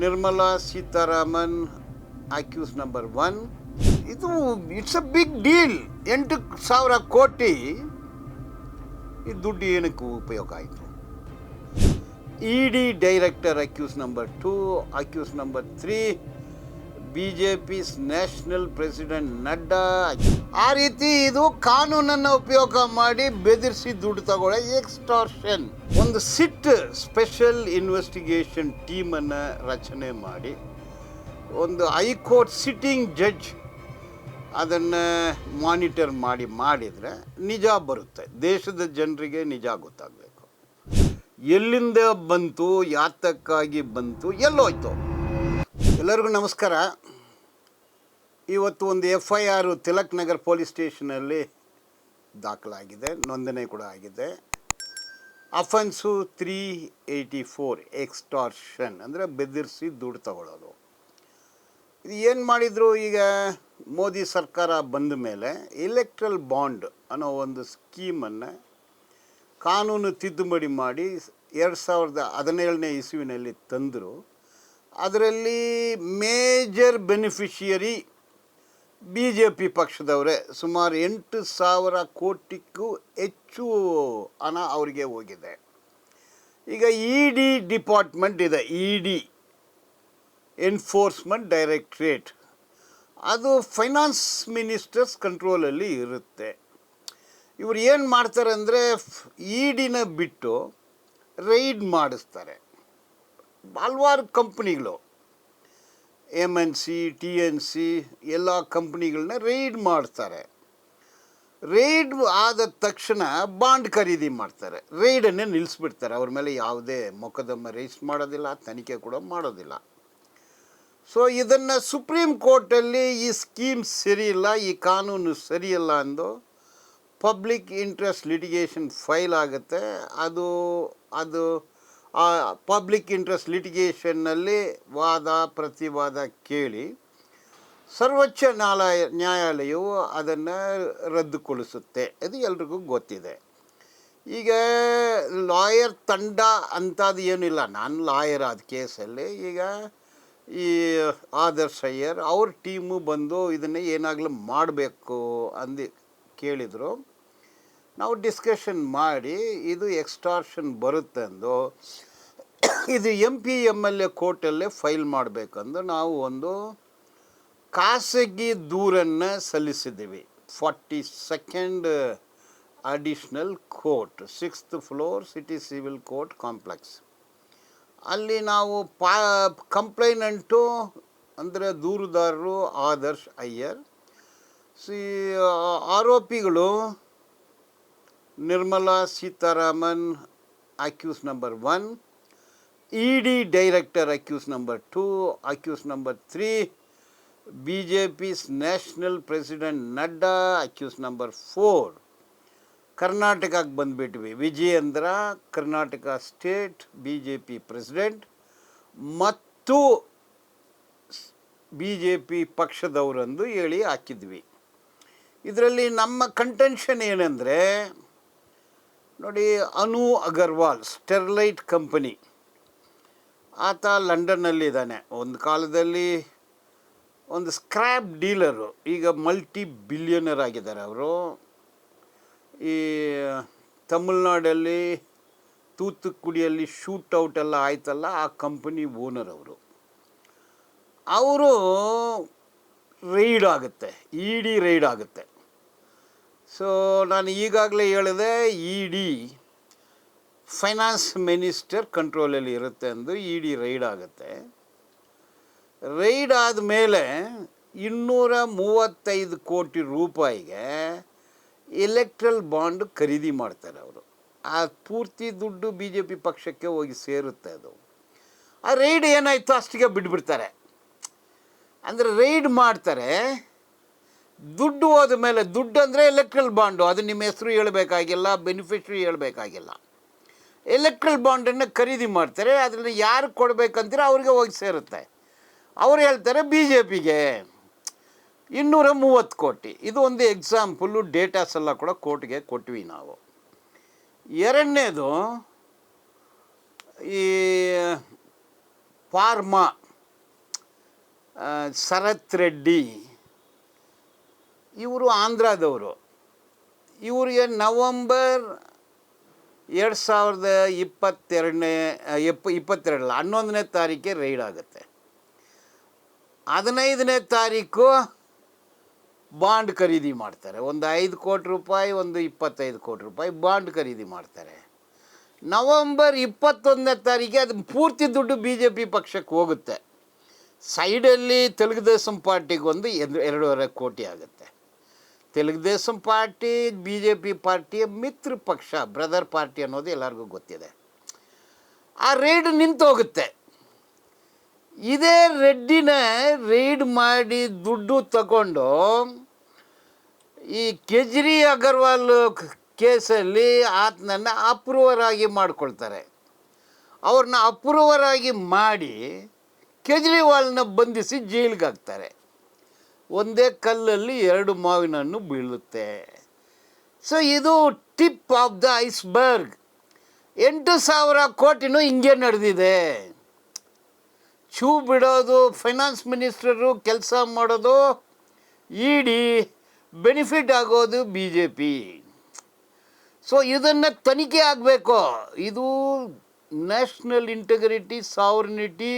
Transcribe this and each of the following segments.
Nirmala Sitharaman accused number one ಇದು it's a big deal ಎಂಟು ಸಾವಿರ ಕೋಟಿ ಈ ದುಡ್ಡು ಏನಕ್ಕೆ ಉಪಯೋಗ ಆಯಿತು E D director accused number two accused number three B J P national president Nadda. ಆ ರೀತಿ ಇದು ಕಾನೂನನ್ನು ಉಪಯೋಗ ಮಾಡಿ ಬೆದರಿಸಿ ದುಡ್ಡು ತಗೊಳ್ಳೆ ಎಕ್ಸ್ಟಾರ್ಷನ್ ಒಂದು ಸಿಟ್ ಸ್ಪೆಷಲ್ ಇನ್ವೆಸ್ಟಿಗೇಷನ್ ಟೀಮನ್ನು ರಚನೆ ಮಾಡಿ, ಒಂದು ಹೈಕೋರ್ಟ್ ಸಿಟ್ಟಿಂಗ್ ಜಡ್ಜ್ ಅದನ್ನು ಮಾನಿಟರ್ ಮಾಡಿ, ಮಾಡಿದರೆ ನಿಜ ಬರುತ್ತೆ. ದೇಶದ ಜನರಿಗೆ ನಿಜ ಗೊತ್ತಾಗಬೇಕು. ಎಲ್ಲಿಂದ ಬಂತು, ಯಾತಕ್ಕಾಗಿ ಬಂತು, ಎಲ್ಲೋಯ್ತು. ಎಲ್ಲರಿಗೂ ನಮಸ್ಕಾರ. ಇವತ್ತು ಒಂದು ಎಫ್ ಐ ಆರು ತಿಲಕ್ ನಗರ್ ಪೊಲೀಸ್ ಸ್ಟೇಷನಲ್ಲಿ ದಾಖಲಾಗಿದೆ, ನೋಂದಣಿ ಕೂಡ ಆಗಿದೆ. Offence three eighty four extortion, ಅಂದರೆ ಬೆದರಿಸಿ ದುಡ್ಡು ತಗೊಳ್ಳೋದು. ಇದು ಏನು ಮಾಡಿದರು ಈಗ ಮೋದಿ ಸರ್ಕಾರ ಬಂದ ಮೇಲೆ ಎಲೆಕ್ಟ್ರಲ್ ಬಾಂಡ್ ಅನ್ನೋ ಒಂದು ಸ್ಕೀಮನ್ನು ಕಾನೂನು ತಿದ್ದುಪಡಿ ಮಾಡಿ ಎರಡು ಸಾವಿರದ ಹದಿನೇಳನೇ ಇಸುವಿನಲ್ಲಿ ತಂದರು. ಅದರಲ್ಲಿ major beneficiary B J P ಪಕ್ಷದವರೇ. ಸುಮಾರು ಎಂಟು ಸಾವಿರ ಕೋಟಿಗೂ ಹೆಚ್ಚು ಹಣ ಅವರಿಗೆ ಹೋಗಿದೆ. ಈಗ ಇ ಡಿ ಡಿಪಾರ್ಟ್ಮೆಂಟ್ ಇದೆ ಇ ಡಿ ಎನ್ಫೋರ್ಸ್ಮೆಂಟ್ ಡೈರೆಕ್ಟ್ರೇಟ್. ಅದು ಫೈನಾನ್ಸ್ ಮಿನಿಸ್ಟರ್ಸ್ ಕಂಟ್ರೋಲಲ್ಲಿ ಇರುತ್ತೆ. ಇವರು ಏನು ಮಾಡ್ತಾರೆ ಅಂದರೆ ಇ ಡಿನ ಬಿಟ್ಟು ರೈಡ್ ಮಾಡಿಸ್ತಾರೆ. ಹಲ್ವಾರು ಕಂಪ್ನಿಗಳು M N C T N C ಎಲ್ಲ ಕಂಪ್ನಿಗಳನ್ನ ರೈಡ್ ಮಾಡ್ತಾರೆ. ರೈಡ್ ಆದ ತಕ್ಷಣ ಬಾಂಡ್ ಖರೀದಿ ಮಾಡ್ತಾರೆ. ರೈಡನ್ನೇ ನಿಲ್ಲಿಸ್ಬಿಡ್ತಾರೆ ಅವ್ರ ಮೇಲೆ ಯಾವುದೇ ಮೊಕದ್ದಮ್ಮ ರೈಸ್ ಮಾಡೋದಿಲ್ಲ, ತನಿಖೆ ಕೂಡ ಮಾಡೋದಿಲ್ಲ. ಸೊ ಇದನ್ನು ಸುಪ್ರೀಂ ಕೋರ್ಟಲ್ಲಿ ಈ ಸ್ಕೀಮ್ ಸರಿಯಿಲ್ಲ, ಈ ಕಾನೂನು ಸರಿಯಿಲ್ಲ ಅಂದು ಪಬ್ಲಿಕ್ ಇಂಟ್ರೆಸ್ಟ್ ಲಿಟಿಗೇಷನ್ ಫೈಲ್ ಆಗುತ್ತೆ. ಅದು ಅದು ಪಬ್ಲಿಕ್ ಇಂಟ್ರೆಸ್ಟ್ ಲಿಟಿಗೇಷನ್ನಲ್ಲಿ ವಾದ, ಪ್ರತಿವಾದ ಕೇಳಿ ಸರ್ವೋಚ್ಚ ನ್ಯಾಯಾಲಯ ನ್ಯಾಯಾಲಯವು ಅದನ್ನು ರದ್ದುಗೊಳಿಸುತ್ತೆ. ಅದು ಎಲ್ರಿಗೂ ಗೊತ್ತಿದೆ. ಈಗ ಲಾಯರ್ ತಂಡ ಅಂಥದ್ದು ಏನಿಲ್ಲ. ನಾನು ಲಾಯರ್ ಆದ ಕೇಸಲ್ಲಿ ಈಗ ಈ ಆದರ್ಶ್ ಅಯ್ಯರ್ ಅವ್ರ ಟೀಮು ಬಂದು ಇದನ್ನು ಏನಾಗಲೂ ಮಾಡಬೇಕು ಅಂದು ಕೇಳಿದರು. ನಾವು ಡಿಸ್ಕಷನ್ ಮಾಡಿ ಇದು ಎಕ್ಸ್ಟಾರ್ಷನ್ ಬರುತ್ತೆಂದು, ಇದು M P M L A ಕೋರ್ಟಲ್ಲೇ file ಮಾಡಬೇಕಂದು ನಾವು ಒಂದು ಖಾಸಗಿ ದೂರನ್ನು ಸಲ್ಲಿಸಿದ್ದೀವಿ. Forty second additional court sixth floor city civil court complex ಅಲ್ಲಿ ನಾವು ಪಾ ಕಂಪ್ಲೈನೆಂಟು ಅಂದರೆ ದೂರುದಾರರು, ಆದರ್ಶ್ ಅಯ್ಯರ್, ಸಿ ಆರೋಪಿಗಳು Nirmala Sitharaman accused number one E D director accused number two, accused number three B J P's national president Nadda accused number four. ಕರ್ನಾಟಕಕ್ಕೆ ಬಂದುಬಿಟ್ವಿ. Vijayendra, Karnataka state B J P president ಮತ್ತು B J P ಪಕ್ಷದವರಂದು ಹೇಳಿ ಹಾಕಿದ್ವಿ. ಇದರಲ್ಲಿ ನಮ್ಮ contention ಏನಂದರೆ ನೋಡಿ, ಅನು Agarwal, Sterlite company. ಆತ ಲಂಡನ್ನಲ್ಲಿದ್ದಾನೆ. ಒಂದು ಕಾಲದಲ್ಲಿ ಒಂದು ಸ್ಕ್ರ್ಯಾಪ್ ಡೀಲರು, ಈಗ ಮಲ್ಟಿ ಬಿಲಿಯನರ್ ಆಗಿದ್ದಾರೆ ಅವರು. ಈ ತಮಿಳ್ನಾಡಲ್ಲಿ ತೂತುಕುಡಿಯಲ್ಲಿ ಶೂಟ್ ಔಟ್ ಎಲ್ಲ ಆಯ್ತಲ್ಲ, ಆ ಕಂಪನಿ ಓನರ್ ಅವರು. ಅವರು ರೈಡ್ ಆಗುತ್ತೆ, ಇ ಡಿ ರೈಡ್ ಆಗುತ್ತೆ. ಸೊ ನಾನು ಈಗಾಗಲೇ ಹೇಳಿದೆ ಇ ಡಿ ಫೈನಾನ್ಸ್ ಮಿನಿಸ್ಟರ್ ಕಂಟ್ರೋಲಲ್ಲಿ ಇರುತ್ತೆ ಅಂದು ಇ ಡಿ ರೈಡ್ ಆಗುತ್ತೆ. ರೈಡ್ ಆದಮೇಲೆ ಇನ್ನೂರ ಮೂವತ್ತೈದು ಕೋಟಿ ರೂಪಾಯಿಗೆ ಎಲೆಕ್ಟ್ರಲ್ ಬಾಂಡ್ ಖರೀದಿ ಮಾಡ್ತಾರೆ ಅವರು. ಆ ಪೂರ್ತಿ ದುಡ್ಡು ಬಿ ಜೆ ಪಿ ಪಕ್ಷಕ್ಕೆ ಹೋಗಿ ಸೇರುತ್ತೆ ಅದು. ಆ ರೈಡ್ ಏನಾಯಿತು? ಅಷ್ಟಿಗೆ ಬಿಟ್ಬಿಡ್ತಾರೆ. ಅಂದರೆ ರೈಡ್ ಮಾಡ್ತಾರೆ. ದುಡ್ಡು ಹೋದ ಮೇಲೆ ದುಡ್ಡು ಅಂದರೆ ಎಲೆಕ್ಟ್ರಲ್ ಬಾಂಡು ಅದು ನಿಮ್ಮ ಹೆಸರು ಹೇಳಬೇಕಾಗಿಲ್ಲ ಬೆನಿಫಿಷರಿ ಹೇಳಬೇಕಾಗಿಲ್ಲ. ಎಲೆಕ್ಟ್ರಲ್ ಬಾಂಡನ್ನು ಖರೀದಿ ಮಾಡ್ತಾರೆ, ಅದರಲ್ಲಿ ಯಾರು ಕೊಡಬೇಕಂತೀರ ಅವ್ರಿಗೆ ಹೋಗಿ ಸೇರುತ್ತೆ. ಅವ್ರು ಹೇಳ್ತಾರೆ ಬಿ ಜೆ ಪಿಗೆ ಇನ್ನೂರ ಮೂವತ್ತು ಕೋಟಿ. ಇದು ಒಂದು ಎಕ್ಸಾಂಪಲ್ಲು ಡೇಟಾಸ್ ಎಲ್ಲ ಕೂಡ ಕೋರ್ಟ್ಗೆ ಕೊಟ್ವಿ ನಾವು. ಎರಡನೇದು ಈ ಫಾರ್ಮಾ ಶರತ್ ರೆಡ್ಡಿ ಇವರು ಆಂಧ್ರದವರು. ಇವರಿಗೆ ನವಂಬರ್ ಎರಡು ಸಾವಿರದ ಇಪ್ಪತ್ತೆರಡನೇ ಇಪ್ಪ ಇಪ್ಪತ್ತೆರಡಲ್ಲ, ಹನ್ನೊಂದನೇ ತಾರೀಕೆ ರೈಡ್ ಆಗುತ್ತೆ. ಹದಿನೈದನೇ ತಾರೀಕು ಬಾಂಡ್ ಖರೀದಿ ಮಾಡ್ತಾರೆ. ಒಂದು ಐದು ಕೋಟಿ ರೂಪಾಯಿ, ಒಂದು ಇಪ್ಪತ್ತೈದು ಕೋಟಿ ರೂಪಾಯಿ ಬಾಂಡ್ ಖರೀದಿ ಮಾಡ್ತಾರೆ. ನವಂಬರ್ ಇಪ್ಪತ್ತೊಂದನೇ ತಾರೀಕಿಗೆ ಅದು ಪೂರ್ತಿ ದುಡ್ಡು ಬಿ ಜೆ ಪಿ ಪಕ್ಷಕ್ಕೆ ಹೋಗುತ್ತೆ. ಸೈಡಲ್ಲಿ ತೆಲುಗು ದೇಶಂ ಪಾರ್ಟಿಗೆ ಒಂದು ಎರಡು ಎರಡೂವರೆ ಕೋಟಿ ಆಗುತ್ತೆ. Telugu Desam party B J P ಪಾರ್ಟಿಯ ಮಿತ್ರ ಪಕ್ಷ, ಬ್ರದರ್ ಪಾರ್ಟಿ ಅನ್ನೋದು ಎಲ್ಲರಿಗೂ ಗೊತ್ತಿದೆ. ಆ ರೈಡ್ ನಿಂತೋಗುತ್ತೆ ಇದೇ ರೆಡ್ಡಿನ ರೈಡ್ ಮಾಡಿ ದುಡ್ಡು ತಗೊಂಡು ಈ ಕೇಜ್ರಿ ಅಗರ್ವಾಲ್ ಕೇಸಲ್ಲಿ ಆತನನ್ನು ಅಪ್ರೂವರ್ ಆಗಿ ಮಾಡ್ಕೊಳ್ತಾರೆ. ಅವ್ರನ್ನ ಅಪ್ರೂವರ್ ಆಗಿ ಮಾಡಿ ಕೇಜ್ರಿವಾಲ್ನ ಬಂಧಿಸಿ ಜೈಲಿಗೆ ಹಾಕ್ತಾರೆ. ಒಂದೇ ಕಲ್ಲಲ್ಲಿ ಎರಡು ಮಾವಿನ ಹಣ್ಣು ಬೀಳುತ್ತೆ. ಸೊ ಇದು ಟಿಪ್ ಆಫ್ ದ ಐಸ್ಬರ್ಗ್ ಎಂಟು ಸಾವಿರ ಕೋಟಿನೂ ಹಿಂಗೆ ನಡೆದಿದೆ. ಚೂ ಬಿಡೋದು ಫೈನಾನ್ಸ್ ಮಿನಿಸ್ಟರು ಕೆಲಸ ಮಾಡೋದು, ಇಡಿ ಬೆನಿಫಿಟ್ ಆಗೋದು ಬಿ ಜೆ ಪಿ ಸೊ ಇದನ್ನು ತನಿಖೆ ಆಗಬೇಕು. ಇದು ನ್ಯಾಷನಲ್ ಇಂಟಗ್ರಿಟಿ ಸಾವರ್ನಿಟಿ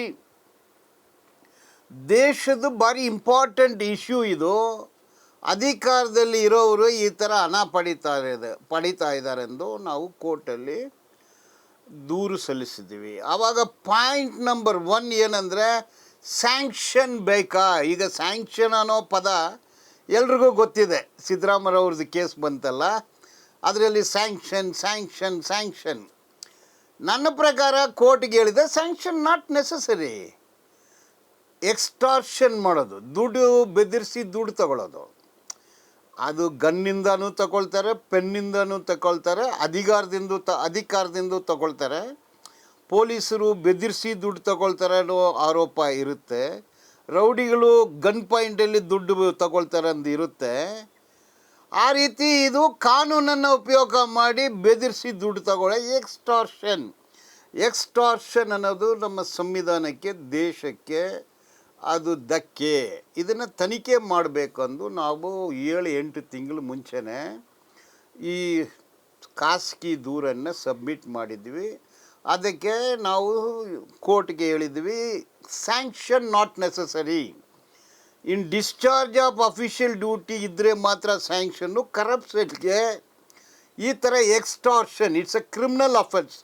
ದೇಶದ ಭಾರಿ ಇಂಪಾರ್ಟೆಂಟ್ ಇಶ್ಯೂ ಇದು. ಅಧಿಕಾರದಲ್ಲಿ ಇರೋರು ಈ ಥರ ಹಣ ಪಡಿತಾ ಇದೆ, ಪಡಿತಾ ಇದ್ದಾರೆಂದು ನಾವು ಕೋರ್ಟಲ್ಲಿ ದೂರು ಸಲ್ಲಿಸಿದ್ದೀವಿ. ಆವಾಗ ಪಾಯಿಂಟ್ ನಂಬರ್ ಒನ್ ಏನಂದರೆ ಸ್ಯಾಂಕ್ಷನ್ ಬೇಕಾ? ಈಗ ಸ್ಯಾಂಕ್ಷನ್ ಅನ್ನೋ ಪದ ಎಲ್ರಿಗೂ ಗೊತ್ತಿದೆ. ಸಿದ್ದರಾಮಯ್ಯವ್ರದ್ದು ಕೇಸ್ ಬಂತಲ್ಲ, ಅದರಲ್ಲಿ ಸ್ಯಾಂಕ್ಷನ್ ಸ್ಯಾಂಕ್ಷನ್ ಸ್ಯಾಂಕ್ಷನ್ ನನ್ನ ಪ್ರಕಾರ ಕೋರ್ಟ್ಗೆ ಹೇಳಿದೆ ಸ್ಯಾಂಕ್ಷನ್ ನಾಟ್ ನೆಸಸರಿ ಎಕ್ಸ್ಟಾರ್ಷನ್ ಮಾಡೋದು, ದುಡ್ಡು ಬೆದರಿಸಿ ದುಡ್ಡು ತಗೊಳ್ಳೋದು ಅದು ಗನ್ನಿಂದನೂ ತಗೊಳ್ತಾರೆ, ಪೆನ್ನಿಂದನೂ ತಗೊಳ್ತಾರೆ, ಅಧಿಕಾರದಿಂದ ತ, ಅಧಿಕಾರದಿಂದ ತಗೊಳ್ತಾರೆ. ಪೊಲೀಸರು ಬೆದರಿಸಿ ದುಡ್ಡು ತಗೊಳ್ತಾರೆ ಅನ್ನೋ ಆರೋಪ ಇರುತ್ತೆ. ರೌಡಿಗಳು ಗನ್ ಪಾಯಿಂಟಲ್ಲಿ ದುಡ್ಡು ತಗೊಳ್ತಾರೆ ಅಂತ ಇರುತ್ತೆ. ಆ ರೀತಿ ಇದು ಕಾನೂನನ್ನು ಉಪಯೋಗ ಮಾಡಿ ಬೆದರಿಸಿ ದುಡ್ಡು ತಗೊಳ್ಳೋ ಎಕ್ಸ್ಟಾರ್ಷನ್ ಎಕ್ಸ್ಟಾರ್ಷನ್ ಅನ್ನೋದು ನಮ್ಮ ಸಂವಿಧಾನಕ್ಕೆ, ದೇಶಕ್ಕೆ ಅದು ಧಕ್ಕೆ ಇದನ್ನು ತನಿಖೆ ಮಾಡಬೇಕಂದು ನಾವು ಏಳು ಎಂಟು ತಿಂಗಳು ಮುಂಚೆನೇ ಈ ಖಾಸಗಿ ದೂರನ್ನು ಸಬ್ಮಿಟ್ ಮಾಡಿದ್ವಿ. ಅದಕ್ಕೆ ನಾವು ಕೋರ್ಟ್ಗೆ ಹೇಳಿದ್ವಿ sanction not necessary in discharge of official duty ಇದ್ದರೆ ಮಾತ್ರ ಸ್ಯಾಂಕ್ಷನ್ನು ಕರಪ್ಷನ್ಗೆ ಈ ಥರ extortion it's a criminal offence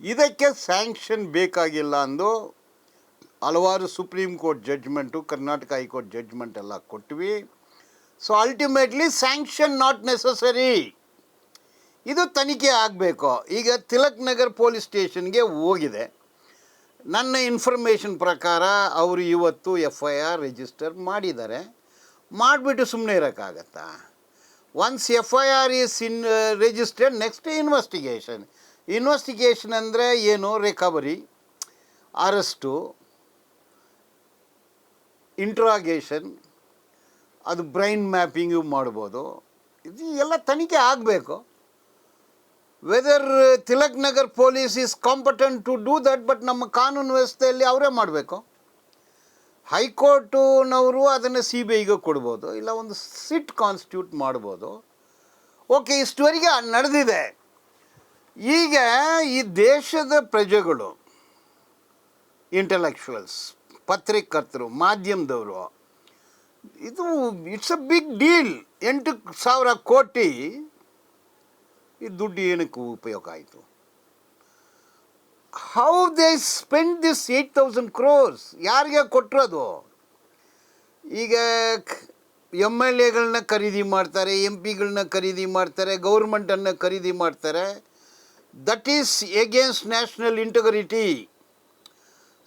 ಇದಕ್ಕೆ ಸ್ಯಾಂಕ್ಷನ್ ಬೇಕಾಗಿಲ್ಲ ಅಂದು ಹಲವಾರು supreme court judgement Karnataka high court judgement ಎಲ್ಲ ಕೊಟ್ವಿ. So ultimately sanction not necessary ಇದು ತನಿಖೆ ಆಗಬೇಕು. ಈಗ ತಿಲಕ್ ನಗರ್ ಪೊಲೀಸ್ ಸ್ಟೇಷನ್ಗೆ ಹೋಗಿದೆ. ನನ್ನ ಇನ್ಫಾರ್ಮೇಷನ್ ಪ್ರಕಾರ ಅವರು ಇವತ್ತು ಎಫ್ ಐ ಆರ್ ರಿಜಿಸ್ಟರ್ ಮಾಡಿದ್ದಾರೆ. ಮಾಡಿಬಿಟ್ಟು ಸುಮ್ಮನೆ ಇರೋಕ್ಕಾಗತ್ತಾ? Once F I R is in registered next investigation investigation ಅಂದರೆ ಏನು? ರಿಕವರಿ ಅರೆಸ್ಟು ಇಂಟ್ರಾಗೇಷನ್ ಅದು ಬ್ರೈನ್ ಮ್ಯಾಪಿಂಗು ಮಾಡ್ಬೋದು. ಇದು ಎಲ್ಲ ತನಿಖೆ ಆಗಬೇಕು. Whether Tilak Nagar police is competent to do that but ನಮ್ಮ ಕಾನೂನು ವ್ಯವಸ್ಥೆಯಲ್ಲಿ ಅವರೇ ಮಾಡಬೇಕು. ಹೈಕೋರ್ಟುನವರು ಅದನ್ನು ಸಿ ಬಿ ಐಗೆ ಕೊಡ್ಬೋದು, ಇಲ್ಲ ಒಂದು ಸಿಟ್ ಕಾನ್ಸ್ಟಿಟ್ಯೂಟ್ ಮಾಡ್ಬೋದು. ಓಕೆ ಇಷ್ಟುವರೆಗೆ ನಡೆದಿದೆ. ಈಗ ಈ ದೇಶದ ಪ್ರಜೆಗಳು ಇಂಟಲೆಕ್ಚುವಲ್ಸ್ ಪತ್ರಿಕರ್ತರು ಮಾಧ್ಯಮದವರು. ಇದು ಇಟ್ಸ್ ಅ ಬಿಗ್ ಡೀಲ್ ಎಂಟು ಸಾವಿರ ಕೋಟಿ ಈ ದುಡ್ಡು ಏನಕ್ಕೆ ಉಪಯೋಗ ಆಯಿತು? How they spend this eight thousand crores ಯಾರಿಗೆ ಕೊಟ್ಟರು ಅದು? ಈಗ ಎಂ ಎಲ್ ಎಗಳನ್ನ ಖರೀದಿ ಮಾಡ್ತಾರೆ, ಎಂ ಪಿಗಳನ್ನ ಖರೀದಿ ಮಾಡ್ತಾರೆ, ಗೌರ್ಮೆಂಟನ್ನು ಖರೀದಿ ಮಾಡ್ತಾರೆ. That is against national integrity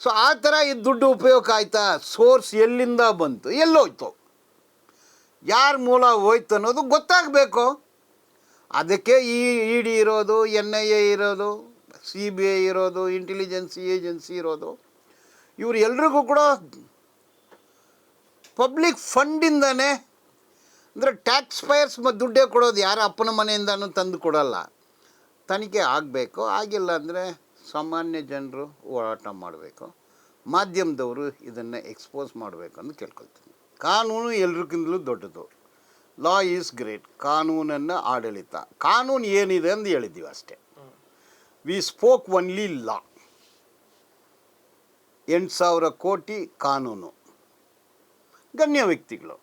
so ಆ ಥರ ಈ ದುಡ್ಡು ಉಪಯೋಗ ಆಯ್ತಾ? ಸೋರ್ಸ್ ಎಲ್ಲಿಂದ ಬಂತು? ಎಲ್ಲೋಯ್ತು. ಯಾರ ಮೂಲ ಹೋಯ್ತು ಅನ್ನೋದು ಗೊತ್ತಾಗಬೇಕು. ಅದಕ್ಕೆ ಈ ಇ ಡಿ ಇರೋದು, ಎನ್ ಐ ಎ ಇರೋದು, ಸಿ ಬಿ ಐ ಇರೋದು ಇಂಟೆಲಿಜೆನ್ಸಿ ಏಜೆನ್ಸಿ ಇರೋದು. ಇವರು ಎಲ್ರಿಗೂ ಕೂಡ ಪಬ್ಲಿಕ್ ಫಂಡಿಂದನೇ ಅಂದರೆ ಟ್ಯಾಕ್ಸ್ ಪೇಯರ್ಸ್ ಮತ್ತು ದುಡ್ಡೇ ಕೊಡೋದು ಯಾರ ಅಪ್ಪನ ಮನೆಯಿಂದನೂ ತಂದು ಕೊಡೋಲ್ಲ. ತನಿಖೆ ಆಗಬೇಕು, ಆಗಿಲ್ಲ ಅಂದರೆ ಸಾಮಾನ್ಯ ಜನರು ಹೋರಾಟ ಮಾಡಬೇಕು. ಮಾಧ್ಯಮದವರು ಇದನ್ನು ಎಕ್ಸ್ಪೋಸ್ ಮಾಡಬೇಕು ಅಂತ ಕೇಳ್ಕೊಳ್ತೀನಿ. ಕಾನೂನು ಎಲ್ರಿಗಿಂತಲೂ ದೊಡ್ಡದು. ಲಾ ಈಸ್ ಗ್ರೇಟ್ ಕಾನೂನನ್ನು ಆಡಳಿತ. ಕಾನೂನು ಏನಿದೆ ಅಂತ ಹೇಳಿದ್ದೀವಿ ಅಷ್ಟೇ. ವಿ ಸ್ಪೋಕ್ ಒನ್ಲಿ ಲಾ ಎಂಟು ಸಾವಿರ ಕೋಟಿ ಕಾನೂನು. ಗಣ್ಯ ವ್ಯಕ್ತಿಗಳು.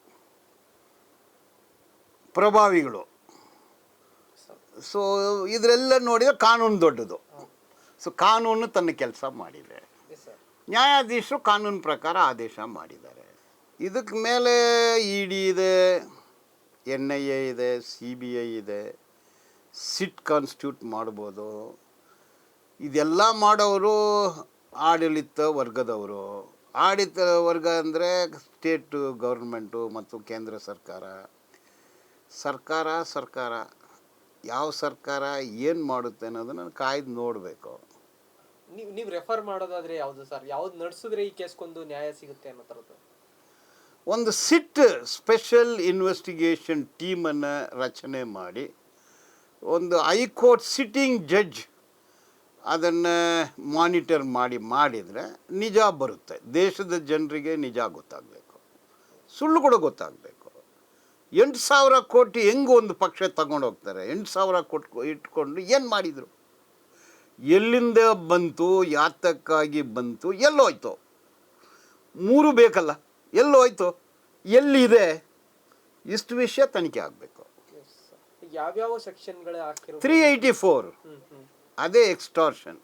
ಪ್ರಭಾವಿಗಳು. ಸೊ ಇದರೆಲ್ಲ ನೋಡಿದರೆ ಕಾನೂನು ದೊಡ್ಡದು. ಸೊ ಕಾನೂನು ತನ್ನ ಕೆಲಸ ಮಾಡಿದೆ. ನ್ಯಾಯಾಧೀಶರು ಕಾನೂನು ಪ್ರಕಾರ ಆದೇಶ ಮಾಡಿದ್ದಾರೆ. ಇದಕ್ಕೆ ಮೇಲೆ ಇ ಡಿ ಇದೆ ಎನ್ ಐ ಎ ಇದೆ ಸಿ ಬಿ ಐ ಇದೆ ಸಿಟ್ ಕಾನ್ಸ್ಟಿಟ್ಯೂಟ್ ಮಾಡ್ಬೋದು. ಇದೆಲ್ಲ ಮಾಡೋರು ಆಡಳಿತ ವರ್ಗದವರು. ಆಡಳಿತ ವರ್ಗ ಅಂದರೆ ಸ್ಟೇಟು ಗೌರ್ಮೆಂಟು ಮತ್ತು ಕೇಂದ್ರ ಸರ್ಕಾರ. ಸರ್ಕಾರ ಸರ್ಕಾರ. ಯಾವ ಸರ್ಕಾರ ಏನು ಮಾಡುತ್ತೆ ಅನ್ನೋದನ್ನು ಕಾಯ್ದು ನೋಡಬೇಕು. ನೀವು ನೀವು ರೆಫರ್ ಮಾಡೋದಾದ್ರೆ ಯಾವುದು ಸರ್ ಯಾವ್ದು ನಡೆಸಿದ್ರೆ ಈ ಕೇಸ್ಗೊಂದು ನ್ಯಾಯ ಸಿಗುತ್ತೆ ಅನ್ನೋ ಥರದ್ದು? ಒಂದು ಸಿಟ್ ಸ್ಪೆಷಲ್ ಇನ್ವೆಸ್ಟಿಗೇಷನ್ ಟೀಮನ್ನು ರಚನೆ ಮಾಡಿ, ಒಂದು ಹೈಕೋರ್ಟ್ ಸಿಟ್ಟಿಂಗ್ ಜಡ್ಜ್ ಅದನ್ನು ಮಾನಿಟರ್ ಮಾಡಿ, ಮಾಡಿದರೆ ನಿಜ ಬರುತ್ತೆ. ದೇಶದ ಜನರಿಗೆ ನಿಜ ಗೊತ್ತಾಗಬೇಕು. ಸುಳ್ಳು ಕೂಡ ಗೊತ್ತಾಗಬೇಕು. ಎಂಟು ಸಾವಿರ ಕೋಟಿ ಹೆಂಗೆ ಒಂದು ಪಕ್ಷ ತಗೊಂಡು ಹೋಗ್ತಾರೆ? ಎಂಟು ಸಾವಿರ ಕೊಟ್ಟು ಇಟ್ಕೊಂಡು ಏನು ಮಾಡಿದರು? ಎಲ್ಲಿಂದ ಬಂತು ಯಾತಕ್ಕಾಗಿ ಬಂತು ಎಲ್ಲೋಯ್ತು. ಮೂರು ಬೇಕಲ್ಲ ಎಲ್ಲೋಯ್ತು. ಎಲ್ಲಿದೆ? ಇಷ್ಟು ವಿಷಯ ತನಿಖೆ ಆಗಬೇಕು. ಯಾವ್ಯಾವ ಸೆಕ್ಷನ್ಗಳು ಹಾಕಿರೋ ತ್ರೀ ಏಯ್ಟಿ ಫೋರ್. ಅದೇ ಎಕ್ಸ್ಟಾರ್ಷನ್